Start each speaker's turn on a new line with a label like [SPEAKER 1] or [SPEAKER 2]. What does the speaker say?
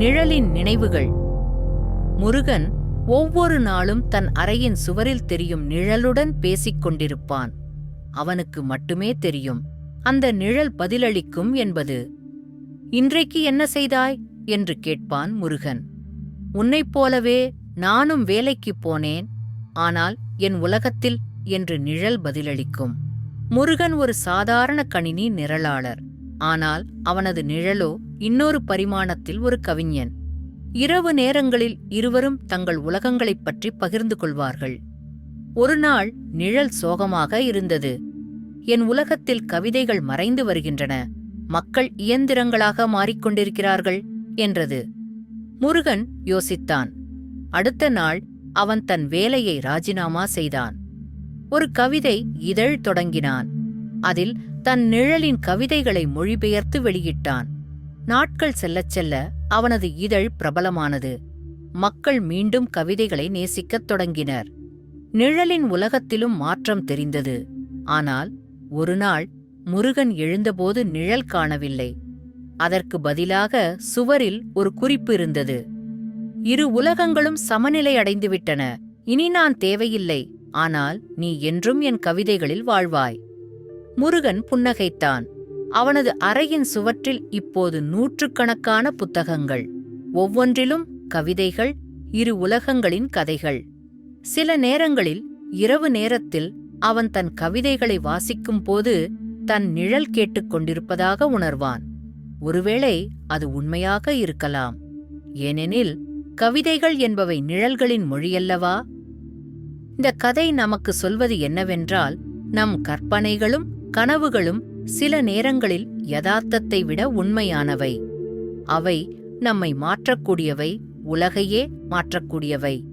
[SPEAKER 1] நிழலின் நினைவுகள். முருகன் ஒவ்வொரு நாளும் தன் அறையின் சுவரில் தெரியும் நிழலுடன் பேசிக் கொண்டிருப்பான். அவனுக்கு மட்டுமே தெரியும் அந்த நிழல் பதிலளிக்கும் என்பது. இன்றைக்கு என்ன செய்தாய்? என்று கேட்பான் முருகன். உன்னைப் போலவே நானும் வேலைக்குப் போனேன் ஆனால் என் உலகத்தில் என்று நிழல் பதிலளிக்கும். முருகன் ஒரு சாதாரண கணினி நிரலாளர். ஆனால் அவனது நிழலோ இன்னொரு பரிமாணத்தில் ஒரு கவிஞன். இரவு நேரங்களில் இருவரும் தங்கள் உலகங்களைப் பற்றி பகிர்ந்து கொள்வார்கள். ஒரு நாள் நிழல் சோகமாக இருந்தது. என் உலகத்தில் கவிதைகள் மறைந்து வருகின்றன. மக்கள் இயந்திரங்களாக மாறிக்கொண்டிருக்கிறார்கள் என்றது. முருகன் யோசித்தான். அடுத்த நாள் அவன் தன் வேலையை ராஜினாமா செய்தான். ஒரு கவிதை இதழ் தொடங்கினான். அதில் தன் நிழலின் கவிதைகளை மொழிபெயர்த்து வெளியிட்டான். நாட்கள் செல்லச் செல்ல அவனது இதழ் பிரபலமானது. மக்கள் மீண்டும் கவிதைகளை நேசிக்கத் தொடங்கினர். நிழலின் உலகத்திலும் மாற்றம் தெரிந்தது. ஆனால் ஒருநாள் முருகன் எழுந்தபோது நிழல் காணவில்லை. அதற்கு பதிலாக சுவரில் ஒரு குறிப்பு இருந்தது. இரு உலகங்களும் சமநிலை அடைந்துவிட்டன. இனி நான் தேவையில்லை. ஆனால் நீ என்றும் என் கவிதைகளில் வாழ்வாய். முருகன் புன்னகைத்தான். அவனது அறையின் சுவற்றில் இப்போது நூற்றுக்கணக்கான புத்தகங்கள் ஒவ்வொன்றிலும் கவிதைகள் இரு உலகங்களின் கதைகள். சில நேரங்களில் இரவு நேரத்தில் அவன் தன் கவிதைகளை வாசிக்கும் போது தன் நிழல் கேட்டுக் கொண்டிருப்பதாக உணர்வான். ஒருவேளை அது உண்மையாக இருக்கலாம். ஏனெனில் கவிதைகள் என்பவை நிழல்களின் மொழியல்லவா? இந்த கதை நமக்கு சொல்வது என்னவென்றால் நம் கற்பனைகளும் கனவுகளும் சில நேரங்களில் யதார்த்தத்தை விட உண்மையானவை. அவை நம்மை மாற்றக்கூடியவை உலகையே மாற்றக்கூடியவை.